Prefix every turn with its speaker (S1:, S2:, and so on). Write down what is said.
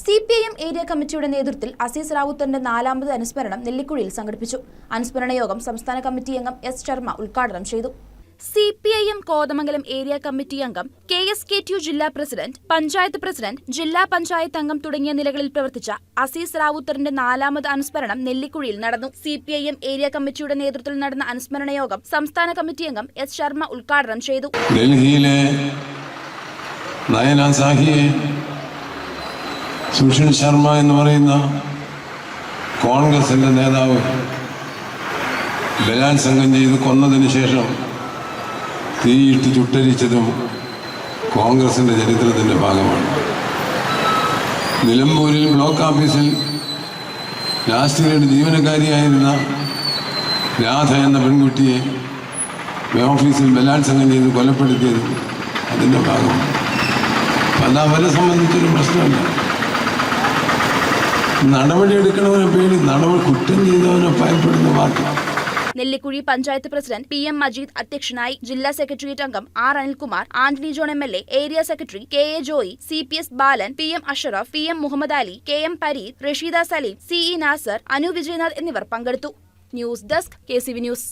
S1: C P I M area കമ്മിറ്റിയുടെ നേതൃത്വത്തിൽ അസീസ് റാവുത്തറിന്റെ നാലാമത് അനുസ്മരണം നെല്ലിക്കുഴിയിൽ സംഘടിപ്പിച്ചു. അനുസ്മരണ യോഗം സംസ്ഥാന കമ്മിറ്റി അംഗം എസ് ശർമ്മ ഉദ്ഘാടനം ചെയ്തു. C P I M Kothamangalam area committee അംഗം K S K T U ജില്ലാ പ്രസിഡന്റ് പഞ്ചായത്ത് പ്രസിഡന്റ് ജില്ലാ പഞ്ചായത്ത് അംഗം തുടങ്ങിയ നിലകളിൽ പ്രവർത്തിച്ച അസീസ് റാവുത്തറിന്റെ നാലാമത് അനുസ്മരണം നെല്ലിക്കുഴിയിൽ നടന്നു. C P I M area കമ്മിറ്റിയുടെ നേതൃത്വത്തിൽ നടന്ന അനുസ്മരണ യോഗം സംസ്ഥാന കമ്മിറ്റി അംഗം എസ് ശർമ്മ ഉദ്ഘാടനം ചെയ്തു.
S2: ഡൽഹിയിലെ നയന സാഹിയെ സുഷിൽ ശർമ്മ എന്ന് പറയുന്ന കോൺഗ്രസിന്റെ നേതാവ് ബലാത്സംഗം ചെയ്ത് കൊന്നതിന് ശേഷം തീയിട്ട് ചുട്ടരിച്ചതും കോൺഗ്രസിന്റെ ചരിത്രത്തിന്റെ ഭാഗമാണ്. നിലമ്പൂരിൽ ബ്ലോക്ക് ഓഫീസിൽ ലാസ്റ്റ് ജീവനക്കാരിയായിരുന്ന രാധ എന്ന പെൺകുട്ടിയെ ഓഫീസിൽ ബലാത്സംഗം ചെയ്ത് കൊലപ്പെടുത്തിയത് അതിന്റെ ഭാഗമാണ്. അത് അവരെ സംബന്ധിച്ചൊരു പ്രശ്നമല്ല. നടപടി എടുക്കണവനെ പേടി. നടപടി കുറ്റം ചെയ്തവനെ ഭയപ്പെടുന്ന മാത്രം
S1: Nellikuzhi panchayat president P M Majeed അധ്യക്ഷനായി ജില്ലാ സെക്രട്ടേറിയറ്റ് അംഗം R Anilkumar Antony John M L A area secretary K A Joy C P S Balan P M Ashraf P M Muhammad Ali K M Pareed Rasheeda Saleem C E Nasar Anu Vijayanath എന്നിവർ പങ്കെടുത്തു. News desk K C V news.